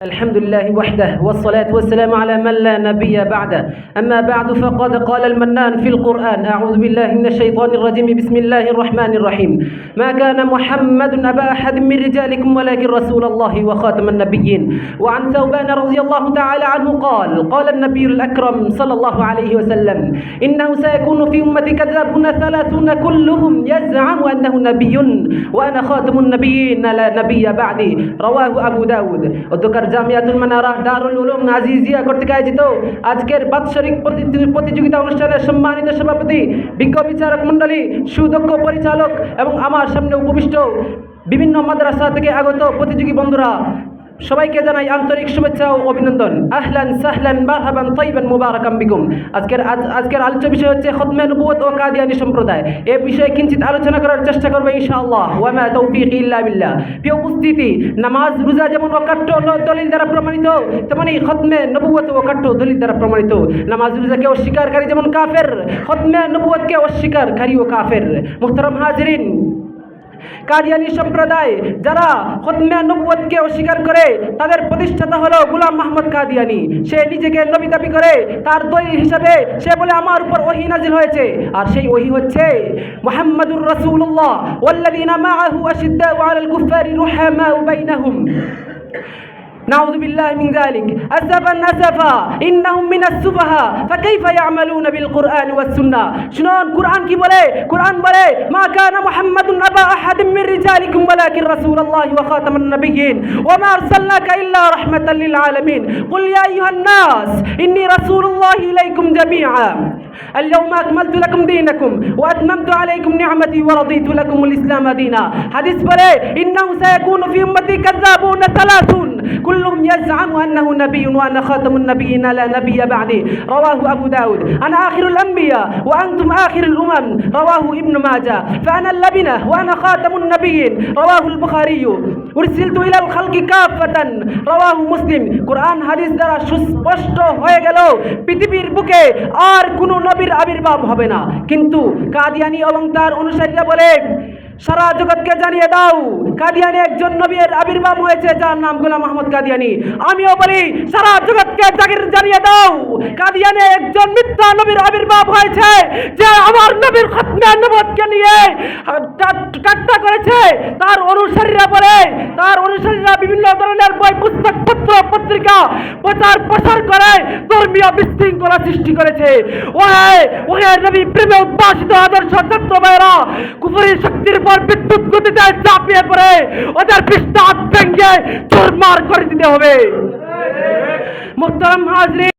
الحمد لله وحده والصلاة والسلام على من لا نبي بعده. أما بعد فقد قال المنان في القرآن أعوذ بالله من الشيطان الرجيم بسم الله الرحمن الرحيم. ما كان محمد أبا أحد من رجالكم ولكن رسول الله وخاتم النبيين. وعن ثوبان رضي الله تعالى عنه قال قال النبي الأكرم صلى الله عليه وسلم إنه سيكون في أمتي كذابون ثلاثون كلهم يزعم أنه نبي وأنا خاتم النبيين لا نبي بعدي. رواه أبو داود. وذكر জামিয়াতুল মানারা দারুল উলুম আজিজিয়া কর্তৃক আয়োজিত আজকের বাৎসরিক প্রতি- প্রতিযোগিতা অনুষ্ঠানে সম্মানিত সভাপতি, বিজ্ঞ বিচারক মণ্ডলী, সুদক্ষ পরিচালক এবং আমার সামনে উপবিষ্ট বিভিন্ন মাদ্রাসা থেকে আগত প্রতিযোগী বন্ধুরা সবাইকে জানাই আন্তরিক শুভেচ্ছা ও অভিনন্দন। আহলান সাহলান, মারহাবান তৈবান মুবারাকাম বিকুম। আজকের আজ আজকের আলোচ্য বিষয় হচ্ছে খতমে নবুয়ত ও কাদিয়ানি সম্প্রদায়। এ বিষয়ে কিঞ্চিত আলোচনা করার চেষ্টা করব ইনশাআল্লাহ। ওয়ামা তৌফিক ইল্লা বিল্লাহ। প্রিয় উপস্থিতি, নামাজ, রোজা যেমন অকাট্য দলিল দ্বারা প্রমাণিত, তেমনি খতমে নবুয়ত ও অকাট্য দলিল দ্বারা প্রমাণিত। নামাজ, রোজাকে অস্বীকারী যেমন কাফের, খতমে নবুয়তকে অস্বীকারী ও কাফের। মুহতারাম হাজরিন। কাদিয়ানি সম্প্রদায় যারা খতমে নবুয়তকে অস্বীকার করে, তাদের প্রতিষ্ঠাতা হলো গুলাম মাহমদ কাদিয়ানি। সে নিজেকে নবী দাবি করে, তার দলিল হিসাবে সে বলে, আমার উপর ওহি নাজিল হয়েছে। আর সেই ওহি হচ্ছে মুহাম্মাদুর রাসূলুল্লাহ। ওয়াল্লাযীনা মাআহু আশিদ্দাউ আলাল কুফারি নাউযুবিল্লাহ মিন যালিক আসাফান আসাফা ইন্নাহুম মিনাস সুফাহা ফাকাইফা ইয়ামালুনা বিল কুরআন ওয়াস সুন্নাহ শুনুন কুরআন কি বলে কুরআন বলে মা কানা মুহাম্মাদুন আবা আহাদিম মিন রিজালিকুম ওয়ালাকিন রাসূলুল্লাহি ওয়া খাতামান নাবিয়্যিন ওয়া মা আরসালনাকা ইল্লা রাহমাতাল লিল আলামিন কুল ইয়া আইয়ুহান নাস ইন্নী রাসূলুল্লাহি ইলাইকুম جميعا اليوم أكملت لكم دينكم وأتممت عليكم نعمتي ورضيت لكم الإسلام دينا حديث بولي إنه سيكون في أمتي كذابون ثلاثون كلهم يزعم أنه نبي وأنا خاتم النبيين لا نبي بعدي رواه أبو داود أنا آخر الأنبياء وأنتم آخر الأمم رواه ابن ماجه فأنا اللبنة وأنا خاتم النبيين رواه البخاري أرسلت إلى الخلق كافة رواه مسلم কোরআন হাদিস দ্বারা সুস্পষ্ট হয়ে গেল পৃথিবীর বুকে আর কোনো নবীর আবির্ভাব হবে না। কিন্তু কাদিয়ানি তার অনুসারীরা বলে, সারা জগৎকে জানিয়ে দাও, কাদিয়ানি একজন নবীর আবির্ভাব হয়েছে, যার নাম গোলাম মোহাম্মদ কাদিয়ানি। আমিও বলি, সারা জগৎকে জাগির জানিয়ে দাও, কাদিয়ানি একজন মিথ্যা নবীর হয়েছে যে আমার নবীর খতমে নবতকে নিয়ে ঠাট্টা করেছে তার অনুসারীরা বলে, তার অনুসারীরা বিভিন্ন ধরনের বই, পুস্তক, পত্র, পত্রিকা প্রচার প্রসার করে, ধর্মীয় বিশৃঙ্খলা সৃষ্টি করেছে। ওহে ওহে নবী, প্রেমে উদ্ভাসিত আদর্শ ছাত্র ভাইরা কুফরি শক্তির পর বিদ্যুৎ গতিতে চাপিয়ে পড়ে, ওদের পৃষ্ঠা ভেঙ্গে চুরমার করে দিতে হবে। মোহতারাম হাজরি